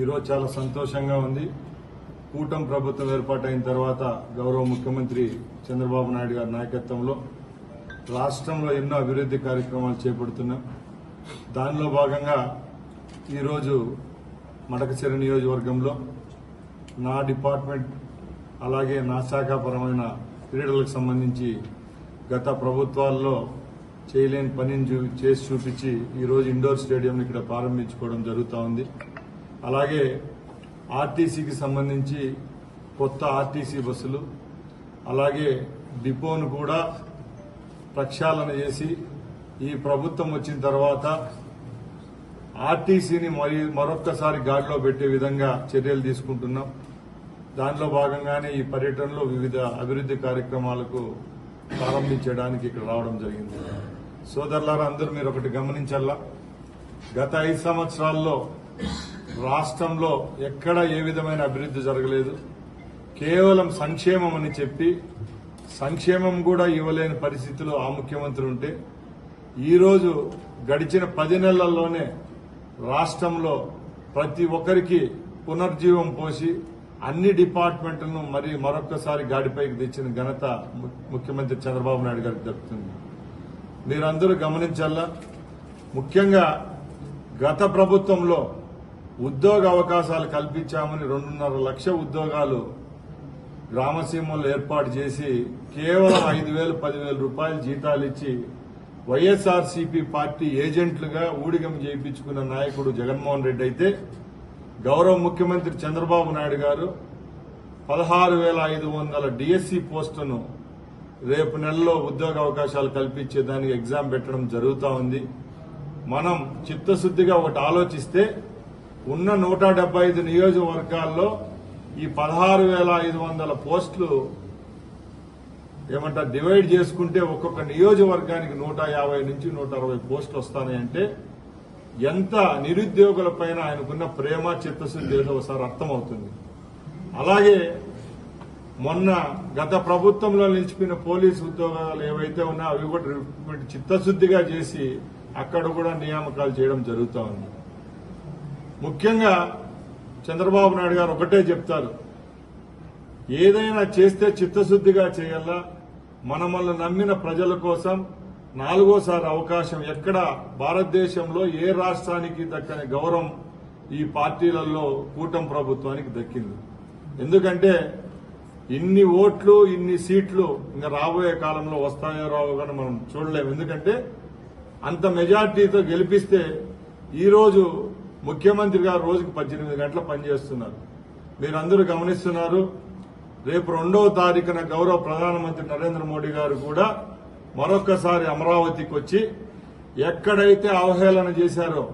ఈరోజు చాలా సంతోషంగా ఉంది. కూటమి ప్రభుత్వం ఏర్పాటైన తర్వాత గౌరవ ముఖ్యమంత్రి చంద్రబాబు నాయుడు గారి నాయకత్వంలో రాష్ట్రంలో ఎన్నో అభివృద్ధి కార్యక్రమాలు చేపడుతున్నాం. దానిలో భాగంగా ఈరోజు మడకచెర నియోజకవర్గంలో నా డిపార్ట్మెంట్ అలాగే నా శాఖాపరమైన క్రీడలకు సంబంధించి గత ప్రభుత్వాల్లో చేయలేని పనిని చూ చేసి చూపించి ఈరోజు ఇండోర్ స్టేడియం ఇక్కడ ప్రారంభించుకోవడం జరుగుతూ ఉంది. అలాగే ఆర్టీసీకి సంబంధించి కొత్త ఆర్టీసీ బస్సులు అలాగే డిపోను కూడా ప్రక్షాళన చేసి ఈ ప్రభుత్వం వచ్చిన తర్వాత ఆర్టీసీని మరి మరొక్కసారి గాడిలో పెట్టే విధంగా చర్యలు తీసుకుంటున్నాం. దానిలో భాగంగానే ఈ పర్యటనలో వివిధ అభివృద్ధి కార్యక్రమాలకు ప్రారంభించడానికి ఇక్కడ రావడం జరిగింది. సోదరులారా అందరూ మీరు ఒకటి గమనించాలా గత ఐదు సంవత్సరాల్లో రాష్ట్రంలో ఎక్కడ ఏ విధమైన అభివృద్ధి జరగలేదు. కేవలం సంక్షేమం అని చెప్పి సంక్షేమం కూడా ఇవ్వలేని పరిస్థితిలో ఆ ముఖ్యమంత్రి ఉంటే ఈరోజు గడిచిన పది నెలల్లోనే రాష్ట్రంలో ప్రతి ఒక్కరికి పునర్జీవం పోసి అన్ని డిపార్ట్మెంట్లను మరి మరొక్కసారి గాడిపైకి తెచ్చిన ఘనత ము- ముఖ్యమంత్రి చంద్రబాబు నాయుడు గారికి దక్కుతుంది. మీరందరూ గమనించాలా ముఖ్యంగా గత ప్రభుత్వంలో ఉద్యోగ అవకాశాలు కల్పించామని రెండున్నర లక్ష ఉద్యోగాలు గ్రామసీమల్లో ఏర్పాటు చేసి కేవలం ఐదు వేలు పదివేల రూపాయలు జీతాలు ఇచ్చి వైఎస్ఆర్సీపీ పార్టీ ఏజెంట్లుగా ఊడిగం చేయించుకున్న నాయకుడు జగన్మోహన్ రెడ్డి అయితే గౌరవ ముఖ్యమంత్రి చంద్రబాబు నాయుడు గారు పదహారు వేల ఐదు వందల డిఎస్సి పోస్టును రేపు నెలలో ఉద్యోగ అవకాశాలు కల్పించే దానికి ఎగ్జామ్ పెట్టడం జరుగుతూ ఉంది. మనం చిత్తశుద్దిగా ఒకటి ఆలోచిస్తే ఉన్న నూట డెబ్బై ఐదు నియోజకవర్గాల్లో ఈ పదహారు వేల ఐదు వందల పోస్టులు ఏమంటారు డివైడ్ చేసుకుంటే ఒక్కొక్క నియోజకవర్గానికి నూట యాభై నుంచి నూట అరవై పోస్టులు వస్తాయంటే ఎంత నిరుద్యోగుల పైన ఆయనకున్న ప్రేమ చిత్తశుద్ధి ఏదో ఒకసారి అర్థమవుతుంది. అలాగే మొన్న గత ప్రభుత్వంలో నిలిచిపోయిన పోలీసు ఉద్యోగాలు ఏవైతే ఉన్నాయో అవి కూడా రిక్రూట్మెంట్ చిత్తశుద్దిగా చేసి అక్కడ కూడా నియామకాలు చేయడం జరుగుతూ ఉంది. ముఖ్యంగా చంద్రబాబు నాయుడు గారు ఒకటే చెప్తారు. ఏదైనా చేస్తే చిత్తశుద్దిగా చేయాలా? మనమల్ని నమ్మిన ప్రజల కోసం నాలుగోసారి అవకాశం ఎక్కడ? భారతదేశంలో ఏ రాష్ట్రానికి దక్కని గౌరవం ఈ పార్టీలలో కూటమి ప్రభుత్వానికి దక్కింది? ఎందుకంటే ఇన్ని ఓట్లు ఇన్ని సీట్లు ఇంకా రాబోయే కాలంలో వస్తాయో రావో కానీ మనం చూడలేము. ఎందుకంటే అంత మెజార్టీతో గెలిపిస్తే ఈరోజు ముఖ్యమంత్రి గారు రోజుకి పద్దెనిమిది గంటలు పనిచేస్తున్నారు. మీరందరూ గమనిస్తున్నారు రేపు రెండవ తారీఖున గౌరవ ప్రధానమంత్రి నరేంద్ర మోడీ గారు కూడా మరొకసారి అమరావతికి వచ్చి ఎక్కడైతే అవహేళన చేశారో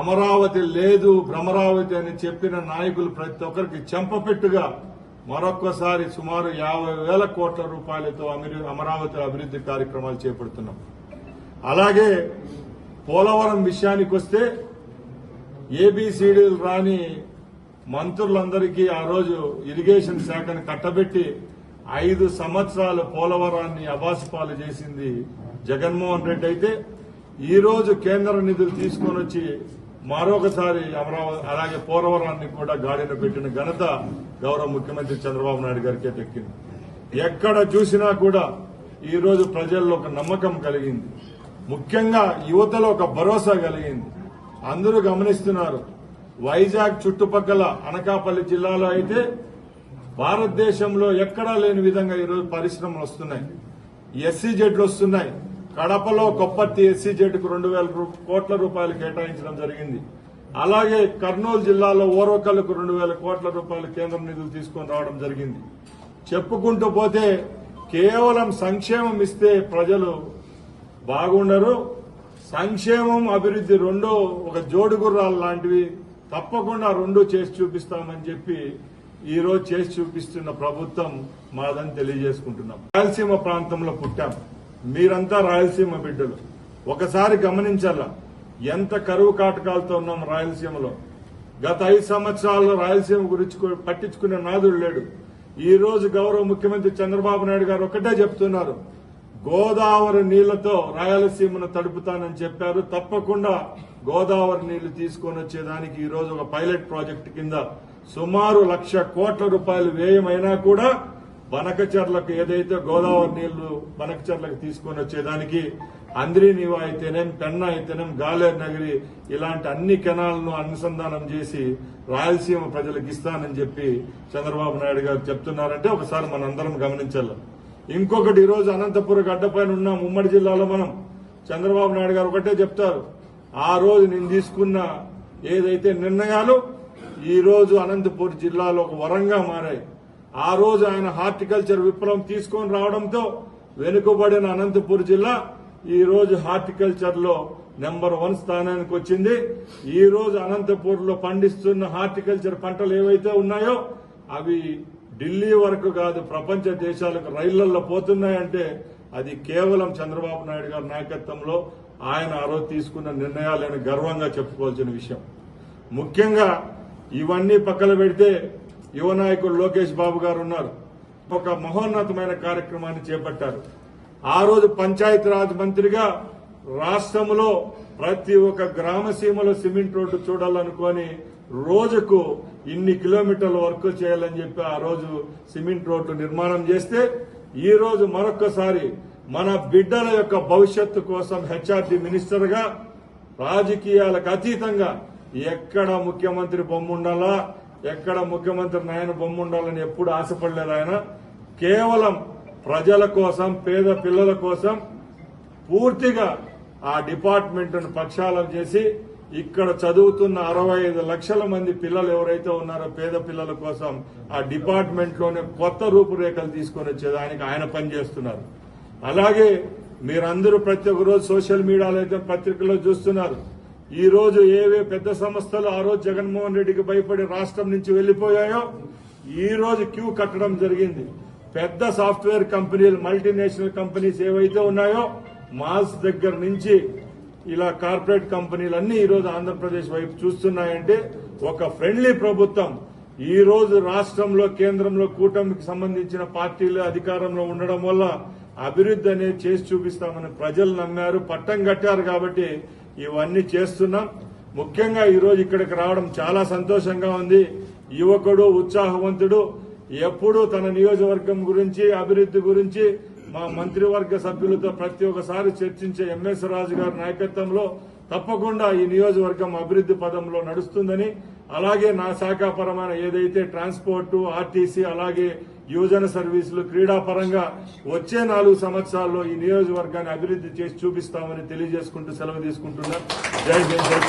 అమరావతి లేదు భ్రమరావతి అని చెప్పిన నాయకులు ప్రతి ఒక్కరికి చెంపపెట్టుగా మరొక్కసారి సుమారు యాభై వేల కోట్ల రూపాయలతో అమరావతి అభివృద్ధి కార్యక్రమాలు చేపడుతున్నాం. అలాగే పోలవరం విషయానికి వస్తే ఏబిసిడీలు రాని మంత్రులందరికీ ఆ రోజు ఇరిగేషన్ శాఖను కట్టబెట్టి ఐదు సంవత్సరాలు పోలవరాన్ని అబాసిపాలు చేసింది జగన్మోహన్ రెడ్డి అయితే ఈ రోజు కేంద్ర నిధులు తీసుకొని వచ్చి మరొకసారి అమరావతి అలాగే పోలవరాన్ని కూడా గాడిన పెట్టిన ఘనత గౌరవ ముఖ్యమంత్రి చంద్రబాబు నాయుడు గారికే దక్కింది ఎక్కడ చూసినా కూడా ఈ రోజు ప్రజల్లో ఒక నమ్మకం కలిగింది. ముఖ్యంగా యువతలో ఒక భరోసా కలిగింది. అందరూ గమనిస్తున్నారు. వైజాగ్ చుట్టుపక్కల అనకాపల్లి జిల్లాలో అయితే భారతదేశంలో ఎక్కడా లేని విధంగా ఈరోజు పరిశ్రమలు వస్తున్నాయి. ఎస్సీ జెడ్లు వస్తున్నాయి. కడపలో కొప్పర్తి ఎస్సీ జెడ్కు రెండు వేల కోట్ల రూపాయలు కేటాయించడం జరిగింది. అలాగే కర్నూలు జిల్లాలో ఓర్వకల్లుకు రెండు వేల కోట్ల రూపాయలు కేంద్ర నిధులు తీసుకొని రావడం జరిగింది. చెప్పుకుంటూ పోతే కేవలం సంక్షేమం ఇస్తే ప్రజలు బాగుండరు. సంక్షేమం అభివృద్ధి రెండో ఒక జోడుగుర్రాలు లాంటివి తప్పకుండా రెండు చేసి చూపిస్తామని చెప్పి ఈరోజు చేసి చూపిస్తున్న ప్రభుత్వం మాదని తెలియజేసుకుంటున్నాం. రాయలసీమ ప్రాంతంలో పుట్టాం. మీరంతా రాయలసీమ బిడ్డలు. ఒకసారి గమనించాల? ఎంత కరువు కాటకాలతో ఉన్నాం రాయలసీమలో. గత ఐదు సంవత్సరాల్లో రాయలసీమ గురించి పట్టించుకునే నాదుడు లేడు. ఈ రోజు గౌరవ ముఖ్యమంత్రి చంద్రబాబు నాయుడు గారు ఒకటే చెప్తున్నారు. గోదావరి నీళ్ళతో రాయలసీమను తడుపుతానని చెప్పారు. తప్పకుండా గోదావరి నీళ్ళు తీసుకొని వచ్చేదానికి ఈరోజు ఒక పైలట్ ప్రాజెక్ట్ కింద సుమారు లక్ష కోట్ల రూపాయలు వ్యయమైనా కూడా బనకచర్లకు ఏదైతే గోదావరి నీళ్ళు బనకచర్లకు తీసుకొని వచ్చేదానికి అందరినివా అయితేనేం పెన్నా అయితేనేం గాలేరు నగరి ఇలాంటి అన్ని కెనాలను అనుసంధానం చేసి రాయలసీమ ప్రజలకు ఇస్తానని చెప్పి చంద్రబాబు నాయుడు గారు చెప్తున్నారంటే ఒకసారి మనందరం గమనించాలి. ఇంకొకటి ఈరోజు రోజు అనంతపురం గడ్డపైన ఉన్న ఉమ్మడి జిల్లాలో మనం చంద్రబాబు నాయుడు గారు ఒకటే చెప్తారు. ఆ రోజు నేను తీసుకున్న ఏదైతే నిర్ణయాలు ఈ రోజు అనంతపురం జిల్లాలో ఒక వరంగా మారాయి. ఆ రోజు ఆయన హార్టికల్చర్ విప్లవం తీసుకొని రావడంతో వెనుకబడిన అనంతపురం జిల్లా ఈ రోజు హార్టికల్చర్లో నెంబర్ వన్ స్థానానికి వచ్చింది. ఈ రోజు అనంతపూర్లో పండిస్తున్న హార్టికల్చర్ పంటలు ఏవైతే ఉన్నాయో అవి ఢిల్లీ వరకు కాదు ప్రపంచ దేశాలకు రైళ్ళలో పోతున్నాయంటే అది కేవలం చంద్రబాబు నాయుడు గారి నాయకత్వంలో ఆయన ఆ రోజు తీసుకున్న నిర్ణయాలని గర్వంగా చెప్పుకోవాల్సిన విషయం. ముఖ్యంగా ఇవన్నీ పక్కన పెడితే యువ నాయకుడు లోకేష్ బాబు గారు ఉన్నారు. ఒక మహోన్నతమైన కార్యక్రమాన్ని చేపట్టారు. ఆ రోజు పంచాయతీరాజ్ మంత్రిగా రాష్ట్రంలో ప్రతి ఒక్క గ్రామ సీమలో సిమెంట్ రోడ్డు చూడాలనుకొని రోజుకు ఇన్ని కిలోమీటర్ల వర్క్ చేయాలని చెప్పి ఆ రోజు సిమెంట్ రోడ్డు నిర్మాణం చేస్తే ఈ రోజు మరొక్కసారి మన బిడ్డల యొక్క భవిష్యత్తు కోసం హెచ్ఆర్డి మినిస్టర్గా రాజకీయాలకు అతీతంగా ఎక్కడ ముఖ్యమంత్రి బొమ్ముండాలా ఎక్కడ ముఖ్యమంత్రి నాయన బొమ్మ ఉండాలని ఎప్పుడు ఆశపడలేదు ఆయన. కేవలం ప్రజల కోసం పేద పిల్లల కోసం పూర్తిగా ఆ డిపార్ట్మెంట్ను పక్షాలం చేసి ఇక్కడ చదువుతున్న అరవై ఐదు లక్షల మంది పిల్లలు ఎవరైతే ఉన్నారో పేద పిల్లల కోసం ఆ డిపార్ట్మెంట్లోనే కొత్త రూపురేఖలు తీసుకొని వచ్చేదానికి ఆయన పనిచేస్తున్నారు అలాగే మీరందరూ ప్రతి ఒక్క రోజు సోషల్ మీడియాలో అయితే పత్రికలో చూస్తున్నారు. ఈ రోజు ఏవే పెద్ద సంస్థలు ఆ రోజు జగన్మోహన్ రెడ్డికి భయపడి రాష్ట్రం నుంచి వెళ్ళిపోయాయో ఈ రోజు క్యూ కట్టడం జరిగింది. పెద్ద సాఫ్ట్వేర్ కంపెనీలు మల్టీనేషనల్ కంపెనీస్ ఏవైతే ఉన్నాయో మాస్ దగ్గర నుంచి ఇలా కార్పొరేట్ కంపెనీలన్నీ ఈరోజు ఆంధ్రప్రదేశ్ వైపు చూస్తున్నాయంటే ఒక ఫ్రెండ్లీ ప్రభుత్వం. ఈ రోజు రాష్ట్రంలో కేంద్రంలో కూటమికి సంబంధించిన పార్టీలు అధికారంలో ఉండడం వల్ల అభివృద్ధి అనేది చేసి చూపిస్తామని ప్రజలు నమ్మారు పట్టం కట్టారు కాబట్టి ఇవన్నీ చేస్తున్నాం. ముఖ్యంగా ఈరోజు ఇక్కడికి రావడం చాలా సంతోషంగా ఉంది. యువకుడు ఉత్సాహవంతుడు ఎప్పుడూ తన నియోజకవర్గం గురించి అభివృద్ధి గురించి మా మంత్రివర్గ సభ్యులతో ప్రతి ఒక్కసారి చర్చించే ఎంఎస్ రాజు గారి నాయకత్వంలో తప్పకుండా ఈ నియోజకవర్గం అభివృద్ధి పదంలో నడుస్తుందని అలాగే నా శాఖాపరమైన ఏదైతే ట్రాన్స్పోర్టు ఆర్టీసీ అలాగే యువజన సర్వీసులు క్రీడాపరంగా వచ్చే నాలుగు సంవత్సరాల్లో ఈ నియోజకవర్గాన్ని అభివృద్ధి చేసి చూపిస్తామని తెలియజేసుకుంటూ సెలవు తీసుకుంటున్నా. జై హింద్ జై